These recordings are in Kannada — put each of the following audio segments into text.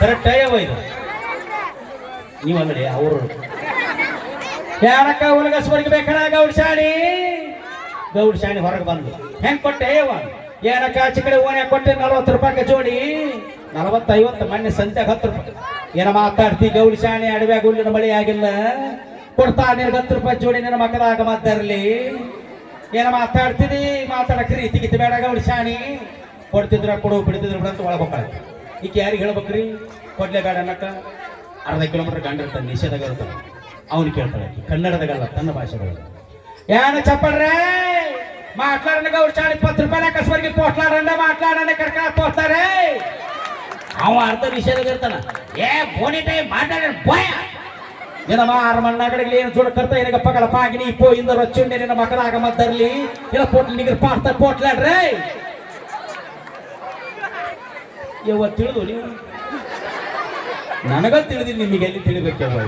ಕರೆಕ್ಟ್ ಅಯ್ಯವ ಇದು. ನೀವು ಅಂಗಡಿ ಅವರು. ಯಾರಕ್ಕ ಉಲಗಸ್ವರ್ಗ ಬೇಕಾರ ಗೌಡ್ ಶಾಣಿ ಗೌಡ್ ಶಾಣಿ ಹೊರಗೆ ಬಂದು ಹೆಂಗ್ ಕೊಟ್ಟೆ ಅಯ್ಯವ ಏನಕ್ಕ ಆಚೆ ಕಡೆ ಓಣೆ ಕೊಟ್ಟೆ, ನಲವತ್ತು ರೂಪಾಯಿ ಜೋಡಿ? ನಲವತ್ತು ಐವತ್ತು ಮೊನ್ನೆ ಸಂತ್ಯಾಗ ಹತ್ತು ರೂಪಾಯಿ. ಏನ ಮಾತಾಡ್ತಿ ಗೌಡ ಶಾಣಿ ಅಡವ್ಯಾಗ ಹುಲ್ಲಿನ ಮಳೆ ಆಗಿಲ್ಲ. ಕೊಡ್ತಾ ನಿನಗೆ ಹತ್ತು ರೂಪಾಯಿ ಜೋಡಿ, ನಿನ್ನ ಮಕ್ಕಳಾಗ ಮಾತಾಡ್ಲಿ ಏನ ಮಾತಾಡ್ತಿದಿ ಮಾತಾಡಕ್ ರೀತಿ ಗಿತಿ ಬೇಡಾಗ ಅವ್ರು ಶಾಣಿ. ಕೊಡ್ತಿದ್ರ ಕೊಡು, ಬಿಡ್ತಿದ್ರ ಬಿಡ ಅಂತ ಒಳಗೆ ಹೋಗ್ತಾಳೆ. ಈಕ ಯಾರಿಗೆ ಹೇಳ್ಬೇಕ್ರಿ? ಕೊಡ್ಲೇ ಬೇಡ ಅನ್ನಕ ಅರ್ಧ ಕಿಲೋಮೀಟರ್ ಗಂಡ ನಿಷೇಧ ನಿಷೇಧಾಗ ಇರ್ತಾನೆ. ಅವ್ನು ಕೇಳ್ತಾಳೆ ಕನ್ನಡದಾಗಲ್ಲ, ತನ್ನ ಭಾಷೆಗಳಲ್ಲಿ ಏನ ಚಪ್ಪಳ್ರೆ మాట్లాడండి గౌరవ ಪತ್ರ పత్తు ಕಸ್ವರ್ಗಿ అకస్మాత్కి పోట్లాడండి మాట్లాడండి ఎక్కడికి ಅವ ಅರ್ಧ ನಿಷೇಧಾಗ ಇರ್ತಾನ. ಏ ಬೋನಿ పోనీ మాట్లాడండి ಏನಮ್ಮ ಆರು ಮಣ್ಣಗಳಿಗೆ ಏನು ಜೋಡ ಕರ್ತ ಏನಾಗ ಪಗಲ ಪಾಗಿನಿ ಪೋ, ಇಂದ ರೊಚ್ಚುಂಡೆ ನಿನ್ನ ಮಕರಾಗ ಮದ್ದರ್ಲಿ. ಇಲ್ಲ, ಪೋಟ್ಲ ನಿಗರ್ ಪೋಟ್ಲಾಡ್ ಪೋಟ್ಲಾಡ್ರೆ ಯವ್ವ, ತಿಳಿದು ನೀವು ನನಗ ತಿಳಿದಿಲ್ಲ ನಿಮಗೆ ಎಲ್ಲಿ ತಿಳಿಬೇಕವ್ವ.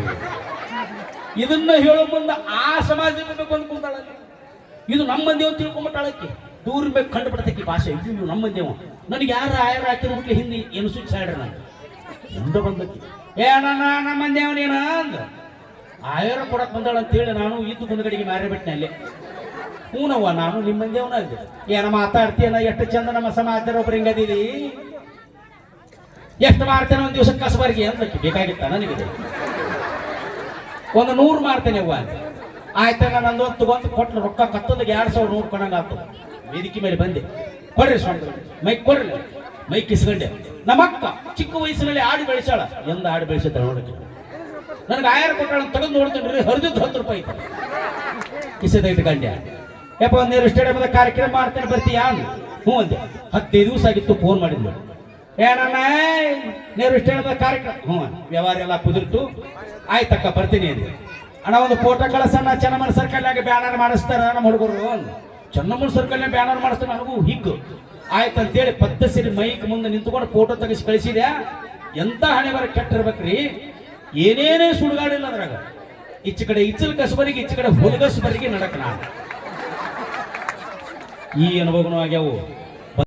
ಇದನ್ನ ಹೇಳೋ ಮುಂದೆ ಆ ಸಮಾಜದಿಂದ ಅಂತ ಕುಂತಾಳ ಇದು ನಮ್ಮ ದೇವ್ ತಿಳ್ಕೊಂಬಿಟ್ಟಾಳಕ್ಕೆ ದೂರ ಬೇಕು ಕಂಡು ಭಾಷೆ. ಇದು ನಮ್ಮ ದೇವ ನನಗೆ ಯಾರು ಆಯರ ಹಾಕಿರ್ಬಿಟ್ಲಿ ಹಿಂದೆ ಏನು ಸೂಚಿಸಾಡ್ರಿ ನಾನು ಹಿಂದೆ ಬಂದಕ್ಕೆ. ಏ ನನ್ನ ನಮ್ಮ ದೇವನೇನ ನೀನು ಅಂದ? ಆಯರ ಕೊಡಕ್ ಬಂದಾಳ ಅಂತೇಳಿ ನಾನು ಇದ್ದು ಮುಂದ್ಗಡೆಗೆ ಮಾರಿ ಬಿಟ್ಟನೆ ಅಲ್ಲಿ. ಹೂನವ್ವ, ನಾನು ನಿಮ್ಮ ಮಂದಿಯವನ ಅಂದೆ ಏನ ಮಾತಾಡ್ತೀಯನ? ಎಷ್ಟು ಚಂದ ನಮ್ಮ ಸಮಾಜದ ಒಬ್ರು ಹಿಂಗದೀವಿ ಎಷ್ಟು ಮಾಡ್ತೇನೆ ಒಂದು ದಿವಸ ಕಸಬರ್ಗಿ? ಅಂತ ಬೇಕಾಗಿತ್ತ ನನಗೆ? ಒಂದು ನೂರು ಮಾಡ್ತೇನೆ ಅವ್ವ. ಆಯ್ತ ನಂದು ಒಂದು ಬಂದು ಕೊಟ್ಟು ರೊಕ್ಕ ಕತ್ತದಾಗ ಎರಡು ಸಾವಿರ ನೂರು ಕೊಡಂಗ ವೇದಿಕೆ ಮೇಲೆ ಬಂದೆ. ಕೊಡ್ರಿ ಸ್ವಾಮಿ ಮೈಕ್ ಕೊಡ್ರಿ. ಮೈಕ್ ಇಸ್ಕೊಂಡೆ ನಮ್ಮ ಅಕ್ಕ ಚಿಕ್ಕ ವಯಸ್ಸಿನಲ್ಲಿ ಆಡಿ ಬೆಳೆಸಾಳ ಎಂದ ಆಡಿ ಬೆಳೆಸಿದ್ದಾಳೆ ನೋಡಕ್ಕೆ. ನನಗೆ ಆಯಾರ ಕೊಟ್ಟಾಳ ತೆಗೆದು ನೋಡ್ತೀನಿ ಹರಿದಿದ್ದು ಹತ್ತು ರೂಪಾಯಿ ಕಿಸದೈದು ಗಂಡ್ಯ. ಯಪ್ಪ ನೀರು ಸ್ಟೇಡಿಯಂದ ಕಾರ್ಯಕ್ರಮ ಮಾಡ್ತೇನೆ, ಬರ್ತೀಯಾ. ಹ್ಞೂ ಅಂದೆ ಹತ್ತೈದು ದಿವಸ ಆಗಿತ್ತು ಫೋನ್ ಮಾಡಿದ್ಲು ಏನಣ್ಣ ನೀರು ಸ್ಟೇಡಿಯಂದ ಕಾರ್ಯಕ್ರಮ. ಹ್ಞೂ ವ್ಯವಹಾರ ಎಲ್ಲ ಕುದುರ್ತು. ಆಯ್ತಕ್ಕ, ಬರ್ತೀನಿ ಅಂದೆ ಅಣ್ಣ, ಒಂದು ಫೋಟೋ ಕಳಿಸಣ್ಣ, ಚೆನ್ನಮ್ಮನ ಸರ್ಕಲ್ನಾಗ ಬ್ಯಾನರ್ ಮಾಡಿಸ್ತಾರ ನಮ್ಮ ಹುಡುಗರು ಅಂದ ಚೆನ್ನಮ್ಮನ ಸರ್ಕಲ್ನಾಗ ಬ್ಯಾನರ್ ಮಾಡಿಸ್ತಾರ ನನಗೂ ಹಿಗ್ಗು. ಆಯ್ತಂತೇಳಿ ಪದ್ಧತಿ ಮೈಕ್ ಮುಂದೆ ನಿಂತ್ಕೊಂಡು ಫೋಟೋ ತೆಗಿಸಿ ಕಳಿಸಿದೆ ಎಂತ ಹಣೆ ಬರ ಕೆಟ್ಟಿರ್ಬೇಕ್ರಿ? ಏನೇನೇ ಸುಡುಗಾಡಿಲ್ಲ ಅದ್ರಾಗ. ಈಚ ಕಡೆ ಇಚ್ಚಲ್ ಕಸಬರಿಗೆ, ಈಚ ಕಡೆ ಹುಲ್ಗಸಬರಿಗೆ ನಡಕ್ ನಾನು ಈ ಅನುಭವನೂ ಆಗ್ಯಾವು.